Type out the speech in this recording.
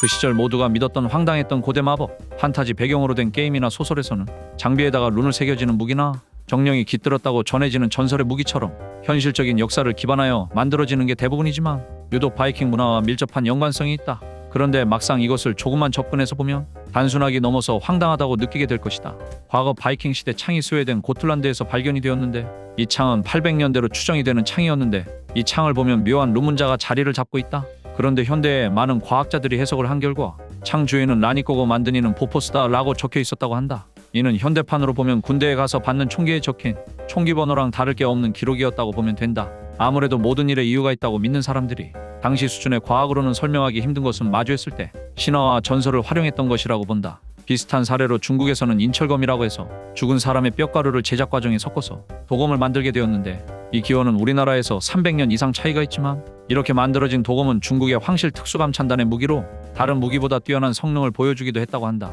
그 시절 모두가 믿었던 황당했던 고대 마법, 판타지 배경으로 된 게임이나 소설에서는 장비에다가 룬을 새겨지는 무기나 정령이 깃들었다고 전해지는 전설의 무기처럼 현실적인 역사를 기반하여 만들어지는 게 대부분이지만 유독 바이킹 문화와 밀접한 연관성이 있다. 그런데 막상 이것을 조금만 접근해서 보면 단순하기 넘어서 황당하다고 느끼게 될 것이다. 과거 바이킹 시대 창이 스웨덴 고틀란드에서 발견이 되었는데 이 창은 800년대로 추정이 되는 창이었는데 이 창을 보면 묘한 루 문자가 자리를 잡고 있다. 그런데 현대에 많은 과학자들이 해석을 한 결과 창 주위는 라니꼬고 만든 이는 보포스다라고 적혀 있었다고 한다. 이는 현대판으로 보면 군대에 가서 받는 총기에 적힌 총기 번호랑 다를 게 없는 기록이었다고 보면 된다. 아무래도 모든 일에 이유가 있다고 믿는 사람들이 당시 수준의 과학으로는 설명하기 힘든 것은 마주했을 때 신화와 전설을 활용했던 것이라고 본다. 비슷한 사례로 중국에서는 인철검이라고 해서 죽은 사람의 뼈가루를 제작 과정에 섞어서 도검을 만들게 되었는데 이 기원은 우리나라에서 300년 이상 차이가 있지만 이렇게 만들어진 도검은 중국의 황실 특수감 찬단의 무기로 다른 무기보다 뛰어난 성능을 보여주기도 했다고 한다.